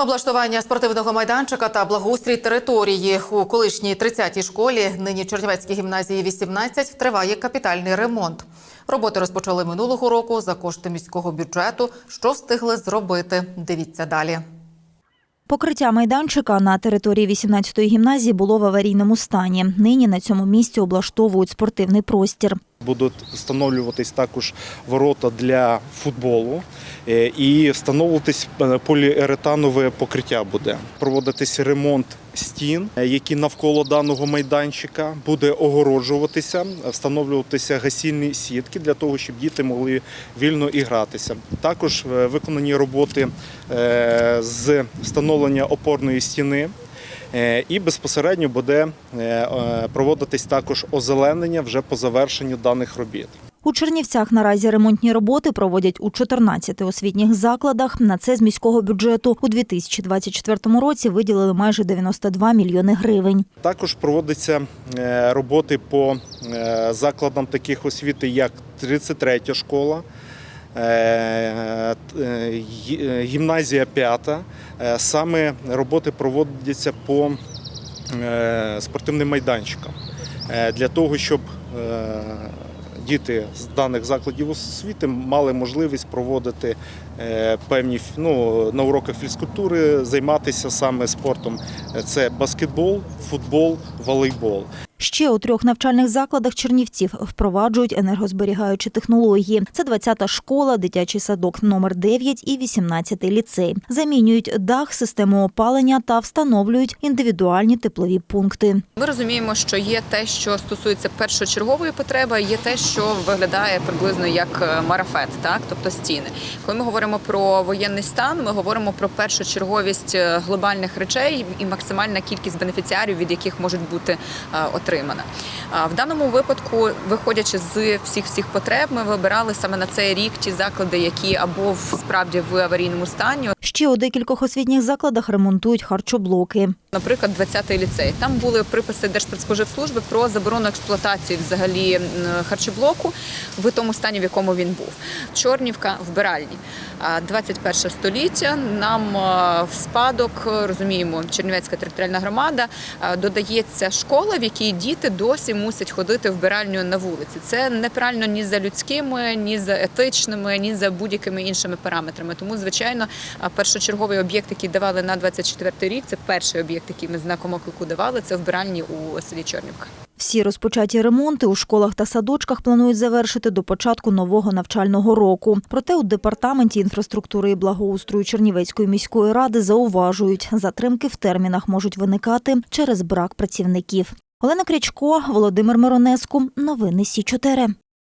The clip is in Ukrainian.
Облаштування спортивного майданчика та благоустрій території у колишній 30-й школі, нині Чернівецькій гімназії 18, триває капітальний ремонт. Роботи розпочали минулого року за кошти міського бюджету. Що встигли зробити? Дивіться далі. Покриття майданчика на території 18-ї гімназії було в аварійному стані. Нині на цьому місці облаштовують спортивний простір. Будуть встановлюватись також ворота для футболу е, і встановлюватись е, поліуретанове покриття буде. Проводитись ремонт стін, е, які навколо даного майданчика, буде огороджуватися, встановлюватися гасільні сітки для того, щоб діти могли вільно ігратися. Також виконані роботи з встановлення опорної стіни. Е, І безпосередньо буде е, проводитись також озеленення вже по завершенню даних робіт. У Чернівцях наразі ремонтні роботи проводять у 14 освітніх закладах. На це з міського бюджету у 2024 році виділили майже 92 мільйони гривень. Також проводяться е, роботи по закладам таких освіти, як 33 школа, гімназія 5. Е, Саме роботи проводяться по е, спортивним майданчикам Е, для того, щоб е, діти з даних закладів освіти мали можливість проводити е, певні ну, на уроках фізкультури, займатися саме спортом. Е, Це баскетбол, футбол, волейбол. Ще у трьох навчальних закладах Чернівців впроваджують енергозберігаючі технології. Це 20-та школа, дитячий садок номер 9 і 18-й ліцей. Замінюють дах, систему опалення та встановлюють індивідуальні теплові пункти. Ми розуміємо, що є те, що стосується першочергової потреби, є те, що виглядає приблизно як е, марафет, так тобто стіни. Коли ми говоримо про воєнний стан, ми говоримо про першочерговість е, глобальних речей і максимальна кількість бенефіціарів, від яких можуть бути е, отримана. В даному випадку, виходячи з всіх всіх потреб, ми вибирали саме на цей рік ті заклади, які або в справді в аварійному стані, Ще у декількох освітніх закладах ремонтують харчоблоки. Наприклад, 20-й ліцей. Там були приписи Держпродспоживслужби про заборону експлуатації взагалі харчоблоку в тому стані, в якому він був. Чорнівка вбиральні. А 21 століття нам в спадок розуміємо, Чернівецька територіальна громада додається школа, в якій діти досі мусять ходити вбиральню на вулиці. Це неправильно ні за людськими, ні за етичними, ні за будь-якими іншими параметрами. Тому, звичайно, а першочерговий об'єкт, який давали на 24 рік, це перший об'єкт, який ми знаком оклику давали. Це вбиральні у селі Чорнівка. Всі розпочаті ремонти у школах та садочках планують завершити до початку нового навчального року. Проте у департаменті інфраструктури і благоустрою Чернівецької міської ради зауважують, затримки в термінах можуть виникати через брак працівників. Олена Крячко, Володимир Миронеску. Новини Сі 4